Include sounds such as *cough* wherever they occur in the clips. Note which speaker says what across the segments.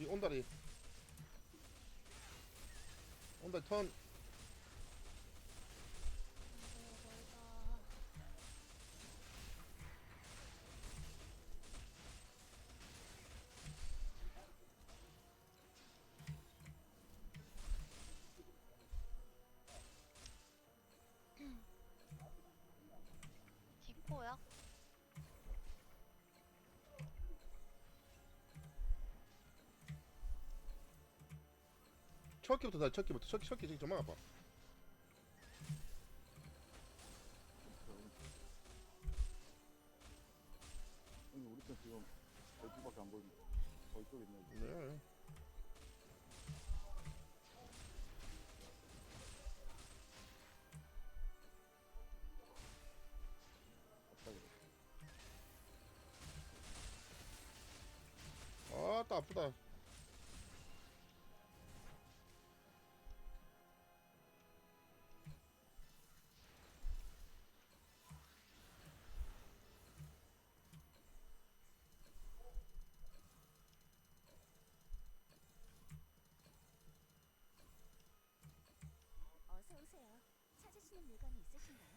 Speaker 1: 이 온다리. 온다리 턴 첫 끼부터 다첫 끼부터 첫 끼, 첫 끼, 지금 좀 막아봐
Speaker 2: 아니 우리 편 지금 12밖에 안 보이는데. 어 이쪽에 있네
Speaker 1: 네.
Speaker 2: 갑자기.
Speaker 1: 아따 아프다
Speaker 3: 있으신가요?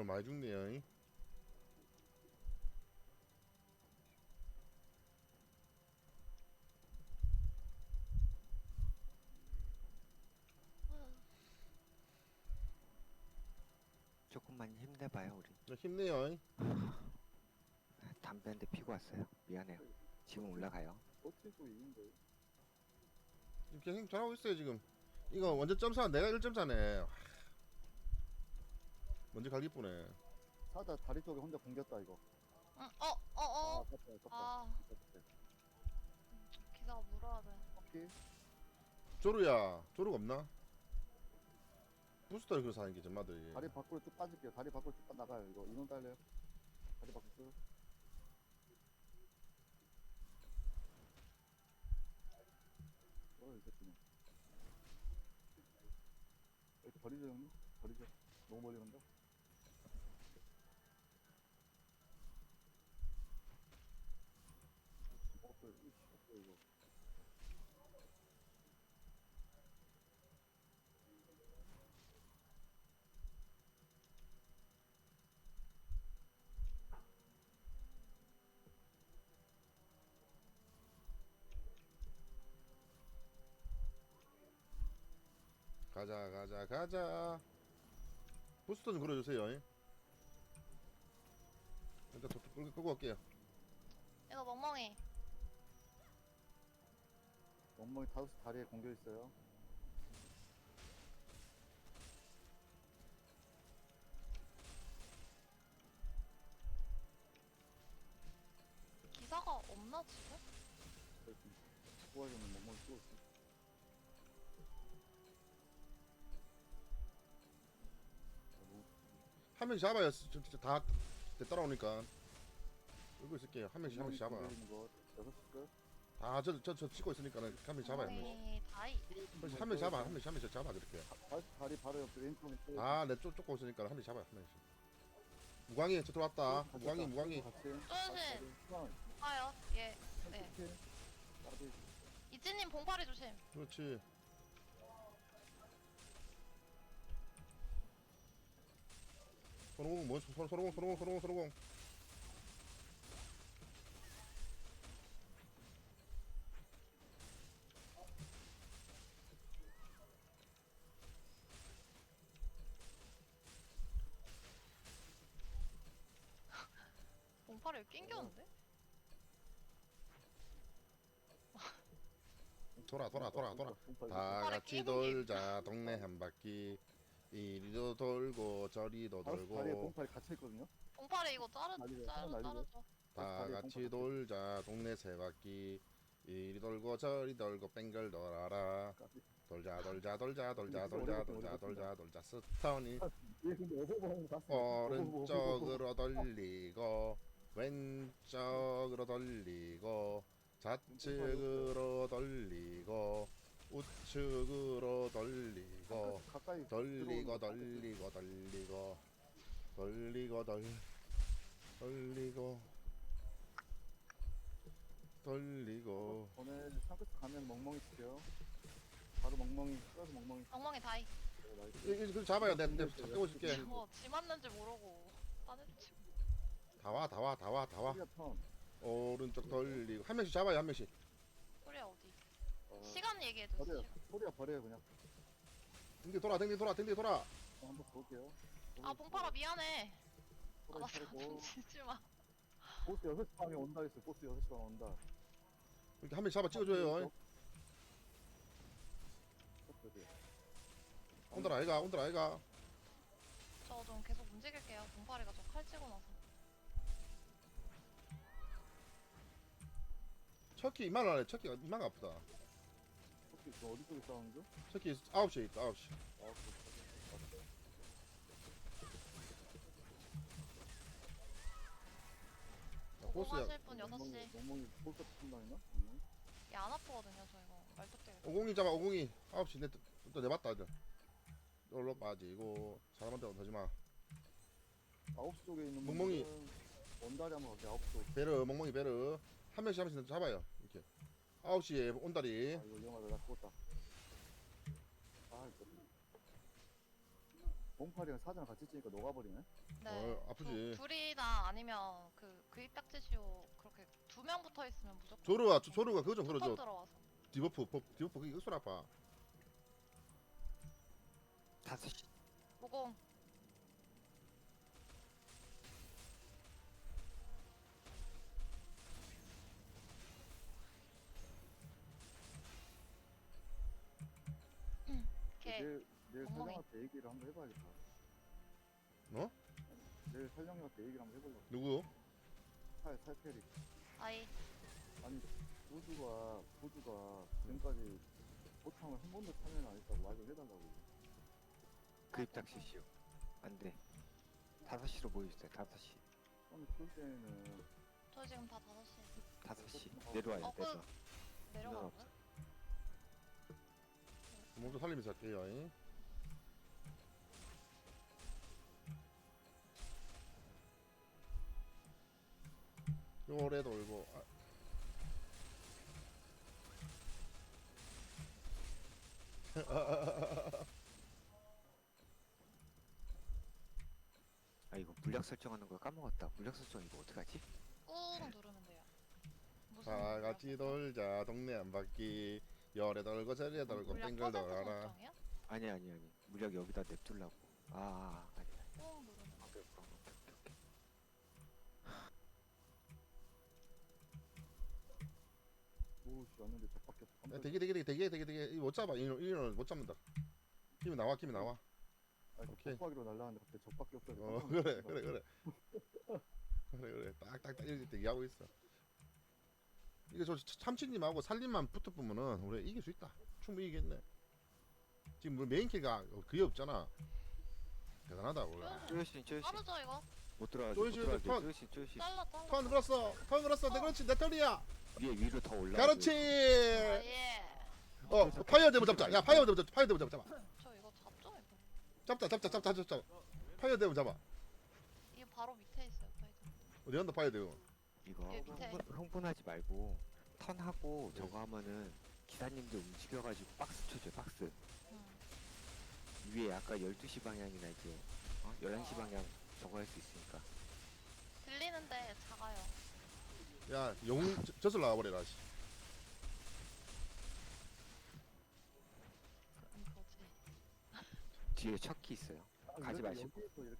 Speaker 1: 오늘 많이 죽네요 이.
Speaker 4: 조금만 힘내봐요 우리.
Speaker 1: 저 힘내요 이. *laughs*
Speaker 4: 담배 한 대 피고 왔어요. 미안해요. 지금 올라가요.
Speaker 2: 또 있는데.
Speaker 1: 지금 계속 잘하고 있어요 지금. 이거 완전 점사 내가 1점사네 먼저 가기 뿌네
Speaker 2: 사자 다리 쪽에 혼자 공겼다 이거
Speaker 5: 응, 어, 어, 어.
Speaker 2: 아 아깝다 아깝다
Speaker 5: 아, 기사가 물어야 돼.
Speaker 2: 오케이
Speaker 1: 조루야 조루가 없나? 부스터를 그래서 하는 게 전마들이
Speaker 2: 다리 밖으로 쭉 빠질게요 다리 밖으로 쭉 빠- 나가요 이거 인원 딸려요 다리 밖으로 쭉 어, 이 새끼는. 이렇게 버리죠, 형님? 버리죠. 너무 멀리 간다. 없어, 이씨, 없어, 이거.
Speaker 1: 가자 가자 가자 부스터 좀 걸어주세요 이. 일단 도- 도- 끌고, 끌고 갈게요
Speaker 5: 이거 멍멍이.
Speaker 2: 멍멍이 시 다리에 공겨 있어요.
Speaker 5: 기사가 없나 지금?
Speaker 2: 그래서 수고하려면 멍멍이 쓰고 있어.
Speaker 1: 명씩 잡아요 저- 저- 다 따라오니까 끌고 있을게요 한 명씩 한 명씩 잡아
Speaker 2: 여섯 시 끝.
Speaker 1: 다저 저저 찍고 있으니까 한 명씩 잡아요 한 명씩
Speaker 5: 멍멍이 다이.
Speaker 1: 한 명씩 잡아 한 명씩 한 명씩 잡아 그렇게
Speaker 2: 다시 다리 바로 옆에 왼쪽에 또
Speaker 1: 아내 쫓 쫓고 있으니까 한 명씩 잡아 한 명씩 무광이 저 들어왔다 무광이 무광이
Speaker 2: 같이.
Speaker 5: 조심.
Speaker 2: 수원.
Speaker 5: 아요. 예. 네.
Speaker 2: 나도
Speaker 5: 이진님 봉파리 조심.
Speaker 1: 그렇지 손오공 뭔 손, 손오공 손오공 손오공 손오공.
Speaker 5: 몸팔에 낑겼는데?
Speaker 1: 돌아 돌아 돌아 돌아. 다 같이 돌자 동네 한 바퀴. 이리도 돌고 저리도
Speaker 2: 다리에
Speaker 1: 돌고
Speaker 2: 공팔이 갇혀 있거든요.
Speaker 5: 봉파리 이거 자르
Speaker 2: 난리네,
Speaker 5: 자르
Speaker 2: 난리네.
Speaker 5: 자르죠.
Speaker 1: 다
Speaker 2: 다리에
Speaker 1: 같이
Speaker 2: 공팔
Speaker 1: 돌자 동네 세 바퀴 이리 돌고 저리 돌고 뺑글 돌아라
Speaker 2: 갇혀
Speaker 1: 돌자 돌자 돌자 돌자 돌자 돌자? 돌자 돌자 스턴이
Speaker 2: 있- 얘 근데 오버버는 봤어.
Speaker 1: 오른쪽으로 돌리고 왼쪽으로 돌리고 좌측으로 돌리고 우측으로 돌리고
Speaker 2: 가까이
Speaker 1: 돌리고
Speaker 2: 들어오는 거
Speaker 1: 돌리고 돌리고 돌리고 돌 돌리고 돌리고
Speaker 2: 전에 상크스 가면 멍멍이 치세요. 바로 멍멍이 끌어서 멍멍이
Speaker 5: 엉망이 다이.
Speaker 1: 이거 잡아요 내가 내가 잡고 줄게
Speaker 5: 뭐, 지 맞는지 모르고.
Speaker 1: 다와 다 와 다 와 다와
Speaker 2: 턴.
Speaker 1: 오른쪽 돌리고 한 명씩 잡아요 한 명씩
Speaker 5: 시간 얘기해
Speaker 2: 버려요.
Speaker 5: 주세요.
Speaker 2: 소리야 버려요 그냥.
Speaker 1: 등뒤 돌아 등뒤 돌아 등뒤 돌아
Speaker 2: 어, 한번 볼게요.
Speaker 5: 아, 봉파라 미안해. 아,
Speaker 2: 소리.
Speaker 5: 지지 마.
Speaker 2: 보스 6시 방에 온다 했어. 보스 6시 방에 온다.
Speaker 1: 이렇게 한 명씩 잡아 찍어줘요 온더라 아이가 온더라 아이가
Speaker 5: 저 좀 계속 움직일게요. 봉파리가 저칼 치고 나서.
Speaker 1: 척키 이만 하네 척키가 이만 아프다
Speaker 2: 혹시 저 어디 쪽에 싸우는 중?
Speaker 1: 척키 9시에 있다 9시
Speaker 2: 아.
Speaker 1: 보스야
Speaker 5: 공하실 분 6시.
Speaker 2: 멍멍이 보스 판단이나? 멍멍이?
Speaker 5: 얘안 아프거든요, 저 이거. 말뚝대기.
Speaker 1: 502 잡아 502 9시 내, 또 내봤다 이제 여기로 빠지고 사람한테 얹어지마
Speaker 2: 9시 쪽에 있는
Speaker 1: 멍멍이.
Speaker 2: 분들은 원다리 한번 갈게요. 9시 쪽.
Speaker 1: 베르 멍멍이 베르 한 명씩 한 명씩 잡아요 9시에 온다리
Speaker 2: 아, 이거 위험하다. 나 죽었다. 아, 이거. 봉팔이랑 사장 같이 찌니까 녹아버리네.
Speaker 5: 네.
Speaker 1: 어, 아프지.
Speaker 5: 두- 둘이나 아니면 그 그입딱지시오 그렇게 두 명 붙어 있으면 무조건.
Speaker 1: 조르가 조- 조르가 그거
Speaker 5: 좀턴
Speaker 1: 걸어줘
Speaker 5: 들어와서.
Speaker 1: 디버프 법- 디버프 그게 익술 아파
Speaker 4: 다섯 시
Speaker 5: 모공.
Speaker 2: 내일, 내일
Speaker 5: 멍멍이.
Speaker 2: 설령한테 얘기를 한번 해봐야겠다.
Speaker 1: 뭐?
Speaker 2: 내일 설령한테 얘기를 한번 해보려고.
Speaker 1: 누구?
Speaker 2: 살, 살페리.
Speaker 5: 아이.
Speaker 2: 아니, 보주가, 보주가 지금까지 보탕을 한 번도 참여를 안 했다고 말을 해달라고.
Speaker 4: 그입 닥치시오 안돼 다섯 시로 모여주세요 다섯 시
Speaker 2: 처음에 키울 때는
Speaker 5: 저 지금 다 5시.
Speaker 4: 다섯 시 내려와요
Speaker 5: 어, 그-
Speaker 4: 내려와
Speaker 5: 내려가는 거야?
Speaker 1: 몸좀 살리면서 할게요 잉? 요래 돌고 아, *laughs*
Speaker 4: 아 이거 물약 설정하는 걸 까먹었다 물약 설정 이거 어떡하지?
Speaker 5: 꾹 누르면 돼요. 무슨
Speaker 1: 다 같이 돌자 동네 한 바퀴 열에 돌고 저리에 돌고
Speaker 5: 물약
Speaker 1: 뺑글
Speaker 5: 퍼센트
Speaker 1: 돌아라?
Speaker 4: 아니 아니 아니 물약 여기다 냅둘라고 아, 아 아니 아니
Speaker 5: 꾹 누르면.
Speaker 4: 오케이 오케이 오케이 오케이
Speaker 2: 오씨 왔는데 없어.
Speaker 1: 야, 대기 대기 대기 대기 대기 대기 이거 못 잡아 이놈 이놈 못 잡는다 힘이 나와 힘이 나와
Speaker 2: 아니,
Speaker 1: 오케이.
Speaker 2: 적박이로 날라왔는데 갑자기 적밖에 없어서.
Speaker 1: 어 그래. 그래 그래 그래 그래 딱딱딱 이렇게 대기하고 있어 이게 저 참치님하고 살림만 붙어보면은 우리 이길 수 있다. 충분히 이기겠네. 지금 뭐 메인킬가 그게 없잖아. 대단하다 우리
Speaker 4: 쪼여신 쪼여신
Speaker 5: 빠르죠 이거?
Speaker 4: 못 들어가지 못
Speaker 1: 쪼여신,
Speaker 4: 들어가지
Speaker 1: 턴.
Speaker 4: 쪼여신 쪼여신
Speaker 5: 잘라 잘라.
Speaker 1: 턴 걸었어. 턴 걸었어. 내 그렇지. 내 턴이야.
Speaker 4: 위에 위로 더 올라
Speaker 1: 그렇지.
Speaker 5: 아, 예.
Speaker 1: 어 파이어 데몬 잡자. 야 파이어 데몬 잡자. 파이어 데몬 잡자.
Speaker 5: 저 이거 잡죠 이거.
Speaker 1: 잡자 잡자 잡자 잡자 잡자. 파이어 데몬 잡아.
Speaker 5: 이게 바로 밑에 있어요 파이드.
Speaker 1: 어디 간다 파이어 데몬
Speaker 4: 이거
Speaker 5: 여기 밑에.
Speaker 4: 흥분, 흥분하지 말고 턴하고 저거 하면은 기사님들 움직여가지고 박스 쳐줘요 박스
Speaker 5: 음.
Speaker 4: 위에 아까 12시 방향이나 이제 어? 11시 방향 저거 할 수 있으니까
Speaker 5: 들리는데 작아요.
Speaker 1: 야 영웅 저- 젖을 나와버려라 씨.
Speaker 5: 음, 그거지.
Speaker 4: 뒤에 척키 있어요
Speaker 2: 아,
Speaker 4: 가지
Speaker 2: 그래도
Speaker 4: 마시고.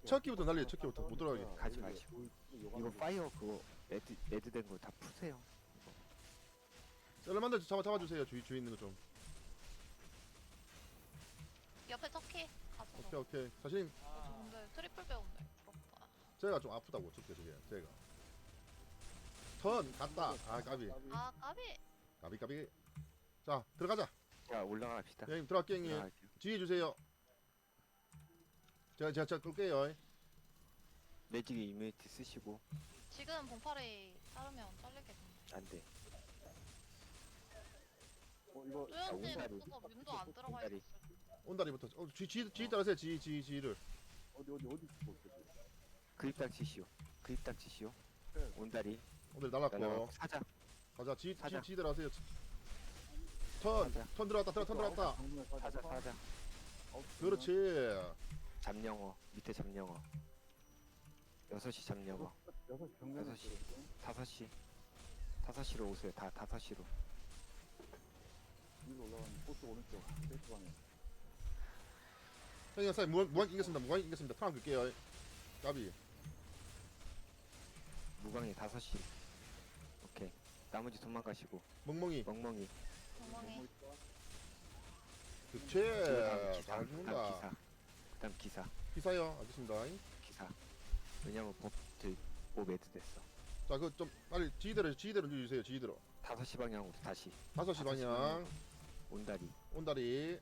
Speaker 1: 첫 끼부터 날려, 첫 끼부터 못
Speaker 2: 하니까
Speaker 1: 들어가게.
Speaker 4: 가지 마시고. 이거 파이어 그거 레드 레드 된 거 다 푸세요
Speaker 1: 셀러만들 잡아 잡아주세요 주위 주위 있는 거좀
Speaker 5: 옆에 터키 가서.
Speaker 1: 오케이 오케이 사실
Speaker 5: 근데 트리플 배웠네. 부럽다.
Speaker 1: 제가 좀 아프다고 저게 저게 제가 턴 갔다 아 까비
Speaker 5: 아 까비.
Speaker 1: 까비 까비 자 들어가자
Speaker 4: 자 올라갑시다.
Speaker 1: 형님 들어갈게 형님
Speaker 4: 올라갈게요.
Speaker 1: 지휘해 주세요 제가 제가 제가 끌게요
Speaker 4: 매직의 이뮤니티 쓰시고
Speaker 5: 지금 봉파리 자르면 잘리겠는데.
Speaker 4: 안 돼.
Speaker 2: 어 이거
Speaker 5: 뚜현진
Speaker 4: 온다리.
Speaker 5: 없어서 윤도 안 들어가
Speaker 4: 온다리.
Speaker 5: 있었어.
Speaker 1: 온다리부터 어, 지, 지, 지 따라세요 지, 지, 지를
Speaker 2: 어디 어디 어디 있어
Speaker 4: 그립딱 치시오. 그립딱 치시오.
Speaker 2: 네.
Speaker 4: 온다리.
Speaker 1: 오늘 날랐고
Speaker 4: 날라가고 사자.
Speaker 1: 가자 지, 지,
Speaker 4: 사자.
Speaker 1: 지 따라세요 턴!
Speaker 4: 사자.
Speaker 1: 턴 들어갔다 들어 턴
Speaker 2: 정문에
Speaker 4: 사자 사자.
Speaker 1: 그렇지
Speaker 4: 잡령어. 밑에 잡령어. 6시 잡령어.
Speaker 2: 여섯 시 정면에
Speaker 4: 여섯 시.
Speaker 2: 있어요.
Speaker 4: 5시. 5시로 오세요. 다 5시로.
Speaker 2: 위로 올라가는 포스 오른쪽 세이트 방에
Speaker 1: 형님 사이 무한, 무한 이겼습니다 무한 이겼습니다 턴 끌게요 까비
Speaker 4: 무광이 5시. 오케이. 나머지 도망가시고.
Speaker 1: 멍멍이
Speaker 4: 멍멍이.
Speaker 5: 엉망이.
Speaker 1: 그치
Speaker 4: 기사.
Speaker 1: 잘 죽는다
Speaker 4: 기사. 그다음 기사.
Speaker 1: 기사요 알겠습니다
Speaker 4: 기사. 왜냐면 법, 저희 뭐 매드 됐어.
Speaker 1: 자 그 좀 빨리 지휘대로 지휘대로 주세요 지휘대로
Speaker 4: 5시 방향으로 다시.
Speaker 1: 5시 방향
Speaker 4: 온다리.
Speaker 1: 온다리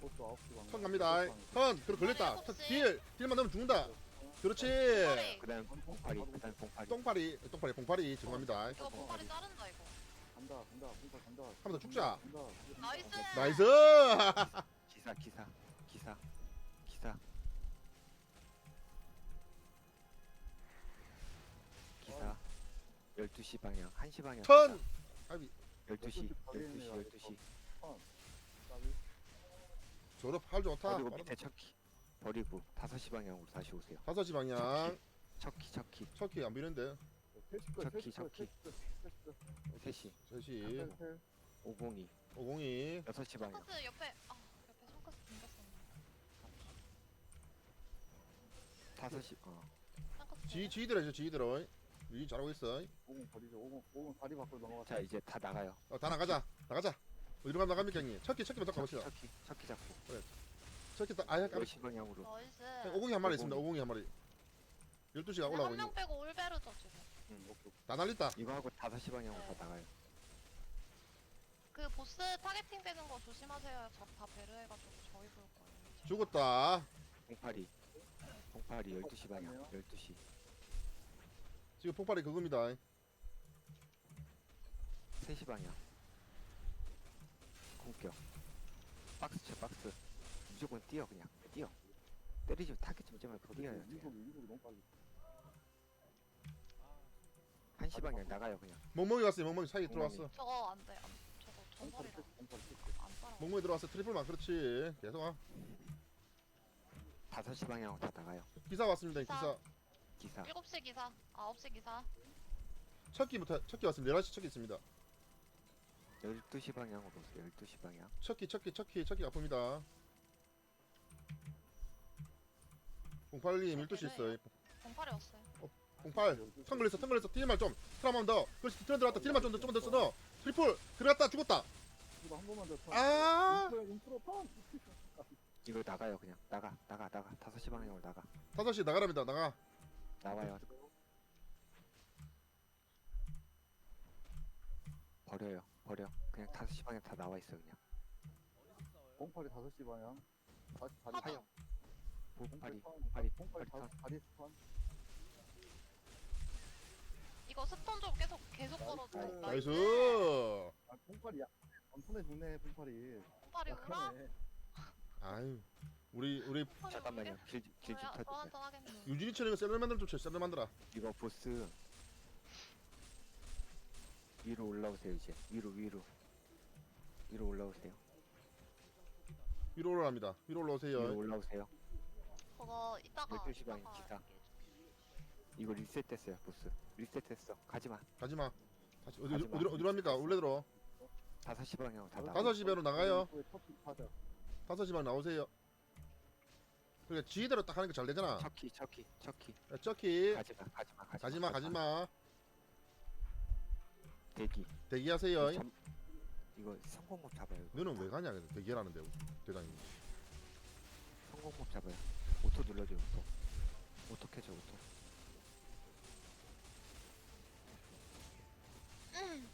Speaker 2: 포스 아홉 시 방에
Speaker 1: 턴 갑니다 턴 그래 걸렸다
Speaker 5: 일곱
Speaker 1: 턴,
Speaker 5: 시.
Speaker 1: 딜 딜만 넣으면 죽는다 그렇지
Speaker 5: 봉파리.
Speaker 4: 그 다음 봉파리. 그 다음 봉파리.
Speaker 1: 똥파리 똥파리 봉파리 죄송합니다
Speaker 5: 이거 봉파리 자른다 이거.
Speaker 2: 간다 간다 공파 간다
Speaker 1: 한번더 죽자.
Speaker 2: 간다
Speaker 5: 나이스.
Speaker 1: 나이스
Speaker 4: 기사 기사 기사 기사 기사. 12시 방향 1시 방향
Speaker 1: 턴. 아비
Speaker 4: 12시 12시
Speaker 2: 방향이네요.
Speaker 4: 12시.
Speaker 2: 까비
Speaker 1: 졸업 할 좋다.
Speaker 4: 버리고 밑에 척키 버리고 5시 방향으로 다시 오세요.
Speaker 1: 5시 방향.
Speaker 4: 척키 척키
Speaker 1: 척키 안 비는데.
Speaker 2: 셋시. 거
Speaker 4: 3시.
Speaker 1: 3시
Speaker 4: 셋502
Speaker 1: 502
Speaker 4: 6시 방향.
Speaker 5: 옆에 샹커스 생겼었네.
Speaker 4: 5시 어.
Speaker 1: 지 지휘대로 해줘 지휘대로 이 잘하고 있어.
Speaker 2: 오공 버리죠. 오공 오공 다리 밖으로 넘어갔다
Speaker 4: 자 이제 다 나가요.
Speaker 1: 어, 다 나가자. 나가자. 어디로 가면 나갑니까 형님? 척키 척키 먼저 가봅시다
Speaker 4: 척키 척키 잡고.
Speaker 1: 척키 딱 까비
Speaker 4: 10시 방향으로.
Speaker 5: 나이스.
Speaker 1: 502한 마리
Speaker 4: 502.
Speaker 1: 있습니다. 502한 마리. 12시가 올라오고 있는
Speaker 5: 한명 빼고 올베르죠 지금.
Speaker 4: 응.
Speaker 2: 오케이 오케이.
Speaker 1: 다 날렸다.
Speaker 4: 이거 하고 5시 방향으로 다 나가요.
Speaker 5: 그 보스 타겟팅 되는 거 조심하세요. 저다 베르해가지고 저희 볼 거예요.
Speaker 1: 죽었다.
Speaker 4: 봉파 리 봉파리 12시 방향 12시.
Speaker 1: 지금 폭발이 그겁니다.
Speaker 4: 3시 방향. 공격. 박스 쳐 박스. 무조건 뛰어 그냥. 뛰어. 때리지 타겟 좀 말고
Speaker 2: 너무 빨리.
Speaker 4: 1시 방향 나가요 그냥.
Speaker 1: 멍멍이 왔어요 멍멍이. 사이에 들어왔어.
Speaker 5: 저거 안 돼. 안, 저거 셋안 따라.
Speaker 1: 멍멍이 들어왔어. 트리플만 그렇지. 계속 와
Speaker 4: 5시 방향으로 다 나가요.
Speaker 1: 기사 왔습니다 기사.
Speaker 4: 기사.
Speaker 5: 7시 기사, 9시 기사.
Speaker 1: 척키부터 척키 왔습니다. 11시 척키 있습니다.
Speaker 4: 12시 방향으로 오세요. 12시 방향.
Speaker 1: 척키 척키 척키 척키 아픕니다. 08님 12시 있어요.
Speaker 5: 공팔이 왔어요.
Speaker 1: 08턴 걸렸어 턴 걸렸어 딜만 좀. 트라만 더 그렇지 턴 들어갔다. 딜만 좀더 좀더 써 트리플. 들어갔다. 죽었다.
Speaker 2: 이거 한 번만 더 턴.
Speaker 1: 아!
Speaker 2: 인프로 턴
Speaker 4: 이거 나가요 그냥. 나가 나가 나가. 5시 방향으로 나가.
Speaker 1: 5시 나가랍니다. 나가.
Speaker 4: 나와요. 버려요 버려. 그냥 5시 방향 다 나와 있어 그냥.
Speaker 2: 공파리 다섯 시 방향. 다시 다리 공파리
Speaker 4: 봉파리
Speaker 2: 다섯
Speaker 4: 턴
Speaker 2: 다리 턴
Speaker 5: 이거 스톤 좀 계속 계속 걸어줘.
Speaker 1: 나이스.
Speaker 2: 아, 공파리 야 엄청나게 좋네
Speaker 5: 공팔이. 우라.
Speaker 2: 약하네
Speaker 1: 아유 우리 우리
Speaker 4: 잠깐만요 길좀
Speaker 5: 저야
Speaker 4: 터주세요
Speaker 5: 저한잔 하겠네.
Speaker 1: 유진이처럼 셀러 만들면 좋죠 셀러 만들어
Speaker 4: 이거 보스 위로 올라오세요 이제 위로 위로 위로 올라오세요
Speaker 1: 위로 올라갑니다 위로
Speaker 4: 위로
Speaker 1: 올라오세요
Speaker 4: 올라오세요
Speaker 5: 그거 이따가
Speaker 4: 12시 방에
Speaker 5: 이따가
Speaker 4: 기사. 이거 리셋됐어요 보스 리셋됐어 가지마
Speaker 1: 가지마 다시 어디,
Speaker 4: 가지마.
Speaker 1: 어디로 어디로 합니까 원래대로
Speaker 4: 5시 방향으로 다 나가
Speaker 1: 다섯 시 배로 나가요 화서지방 나오세요. 그러니까 지휘대로 딱 하는 게 잘 되잖아.
Speaker 4: 척키 척키 척키
Speaker 1: 야, 저키
Speaker 4: 가지마 가지마 가지마
Speaker 1: 가지마 가지마
Speaker 4: 대기
Speaker 1: 대기하세요.
Speaker 4: 이 잠- 이거 성공법 잡아요 이거.
Speaker 1: 너는 왜 가냐? 그래서 대기하는데 대장님. 성공법 잡아요 오토 눌러줘 오토 오토 캐줘 오토 응.